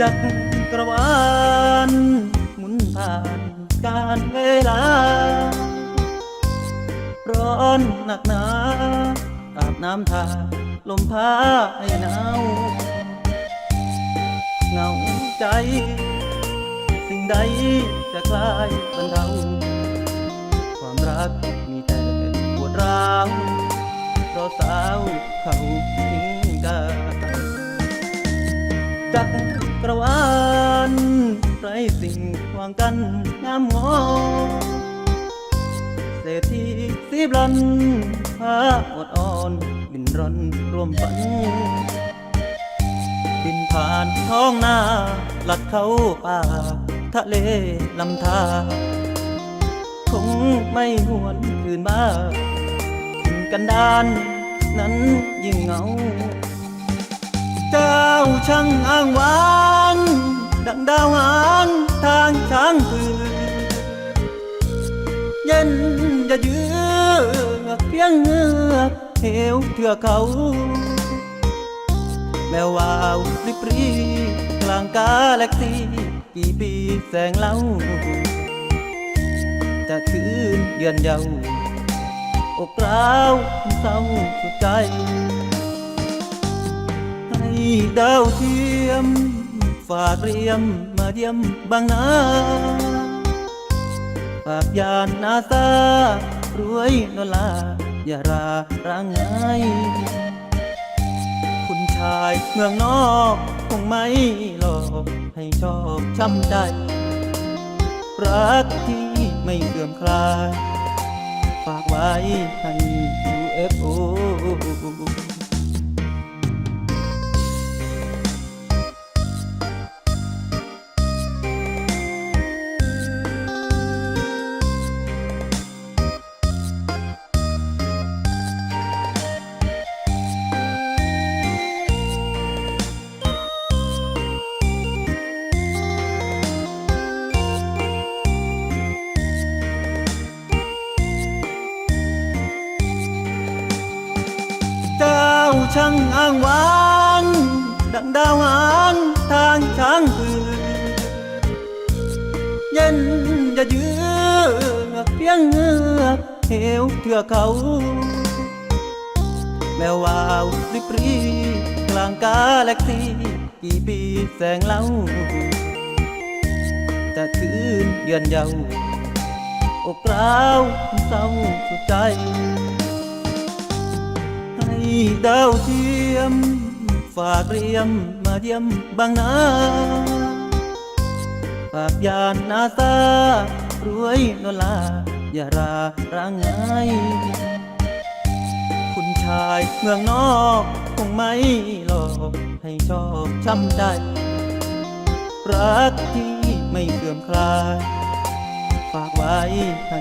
จัานการเวลา ร้อนหนักหนาอาบน้ำทาลมพาให้หนาวเหงาใจ สิ่งใดจะคลายบรรเทาความรักมีแต่ปวดร้าวเพราะสาวเขาทิ้งกันจักกระวาน ไรสิ่งวางกันงามงอเศรษฐีสีบลันพาอดอ่อนบินร่อนร่วมฝันบินผ่านท้องนาลัดเขาป่าทะเลลำธารคงไม่หวนคืนบ้านถึงกันดานนั้นยิ่งเหงา เจ้าช่างอ้างวาง ดังดาวหางทางช้างผือเย็นจะเยือกเพียงเงือกเหวเถื่อเขา แมววาวริบรีกลางกาแล็กซีกี่ปีแสงเล่า จะคืนเยือนเยาวอกร้าวเศร้าสุดใจ ให้ดาวเทียม ฝากเรียมมาเยี่ยมบางนาฝากยานนาซารวยนลา อย่าราร่างไงคุณชายเมืองนอกคงไม่หลอกให้ชอบช้ำใจ รักที่ไม่เสื่อมคลาย ฝากไว้ให้ ช่างอ้างวางดังดาวหางทางช้างผือเย็นจะเยือกเพียงเงือกเหวเถื่อเขา แมววาวริบรีกลางกาแล็กซีกี่ปีแสงเล่า จะคืนเยือนเยาว์อกร้าวเศร้าสุดใจ ดาวเทียม ฝากเรียมมาเยี่ยมบางนาฝากยานนาซารวยนลา อย่าราร่างไงคุณชายเมืองนอกคงไม่หลอกให้ชอบช้ำใจรักที่ไม่เสื่อมคลาย ฝากไว้ให้